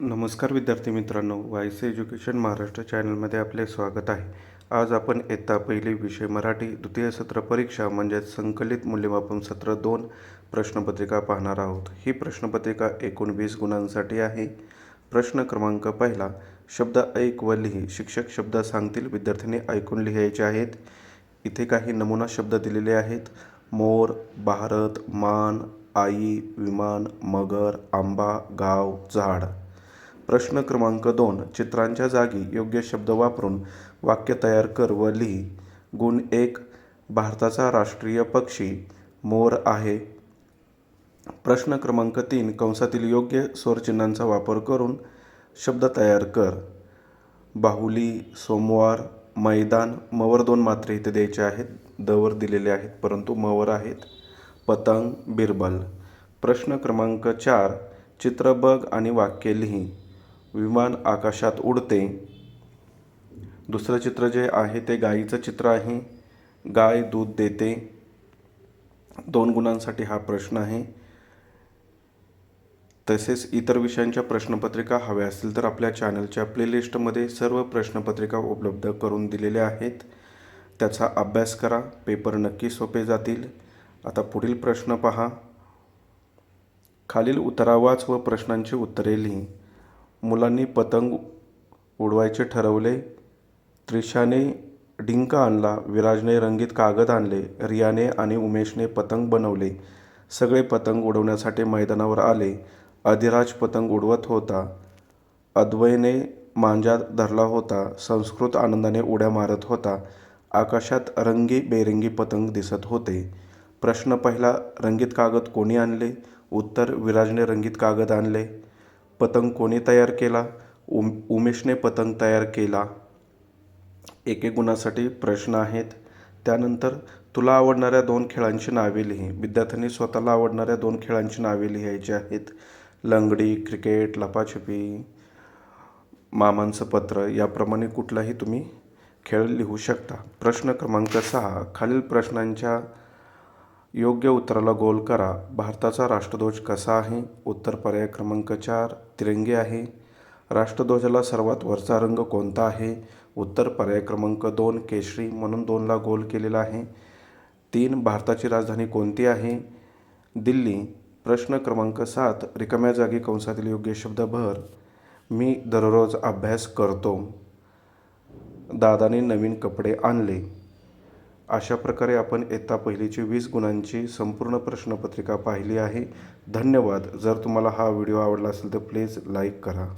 नमस्कार विद्यार्थी मित्रांनो वायस एज्युकेशन महाराष्ट्र चॅनलमध्ये आपले स्वागत आहे. आज आपण इयत्ता पहिली विषय मराठी द्वितीय सत्र परीक्षा म्हणजेच संकलित मूल्यमापन सत्र दोन प्रश्नपत्रिका पाहणार आहोत. ही प्रश्नपत्रिका एकूण वीस गुणांसाठी आहे. प्रश्न क्रमांक पहिला शब्द ऐक व लिही. शिक्षक शब्द सांगतील विद्यार्थ्यांनी ऐकून लिहायचे आहेत. इथे काही नमुना शब्द दिलेले आहेत. मोर भारत मान आई विमान मगर आंबा गाव झाड. प्रश्न क्रमांक दोन चित्रांच्या जागी योग्य शब्द वापरून वाक्य तयार कर व लिही. गुण एक भारताचा राष्ट्रीय पक्षी मोर आहे. प्रश्न क्रमांक तीन कंसातील योग्य स्वरचिन्हांचा वापर करून शब्द तयार कर. बाहुली सोमवार मैदान मवर दोन मात्रे इथे द्यायचे आहेत दवर दिलेले आहेत परंतु मवर आहेत. पतंग बिरबल. प्रश्न क्रमांक चार चित्र बघ आणि वाक्य लिही. विमान आकाशात उडते. दुसरं चित्र जे आहे ते गायीचं चित्र आहे. गाय दूध देते. दोन गुणांसाठी हा प्रश्न आहे. तसेच इतर विषयांच्या प्रश्नपत्रिका हव्या असतील तर आपल्या चॅनलच्या प्लेलिस्टमध्ये सर्व प्रश्नपत्रिका उपलब्ध करून दिलेल्या आहेत. त्याचा अभ्यास करा. पेपर नक्की सोपे जातील. आता पुढील प्रश्न पहा. खालील उत्तरावाच व प्रश्नांची उत्तरे लिही. मुलांनी पतंग उडवायचे ठरवले. त्रिशाने डिंक आणला विराजने रंगीत कागद आणले रियाने आणि उमेशने पतंग बनवले. सगळे पतंग उडवण्यासाठी मैदानावर आले. अधिराज पतंग उडवत होता. अद्वयने मांजा धरला होता. संस्कृत आनंदाने उड्या मारत होता. आकाशात रंगी बेरंगी पतंग दिसत होते. प्रश्न पहिला रंगीत कागद कोणी आणले? उत्तर विराजने रंगीत कागद आणले. पतंग कोणी तयार केला? उम उमेशने पतंग तयार केला. एके गुणासाठी प्रश्न आहेत. त्यानंतर तुला आवडणाऱ्या दोन खेळांची नावे लिही. विद्यार्थ्यांनी स्वतःला आवडणाऱ्या दोन खेळांची नावे लिहायची आहेत. लंगडी क्रिकेट लपाछपी मामांचं पत्र याप्रमाणे कुठलाही तुम्ही खेळ लिहू शकता. प्रश्न क्रमांक सहा. खालील प्रश्नांच्या योग्य उत्तराला गोल करा. भारताचा राष्ट्रध्वज कसा आहे? उत्तर पर्याय क्रमांक चार तिरंगी आहे. राष्ट्रध्वजाला सर्वात वरचा रंग कोणता आहे? उत्तर पर्याय क्रमांक दोन केशरी म्हणून दोनला गोल केलेला आहे. तीन भारताची राजधानी कोणती आहे? दिल्ली. प्रश्न क्रमांक सात रिकाम्या जागी कंसातील योग्य शब्द भर मी दररोज अभ्यास करतो. दादाने नवीन कपडे आणले. अशा प्रकारे आपण इयत्ता पहिलीची वीस गुणांची संपूर्ण प्रश्नपत्रिका पाहिली आहे. धन्यवाद. जर तुम्हाला हा व्हिडिओ आवडला असेल तर प्लीज लाईक करा.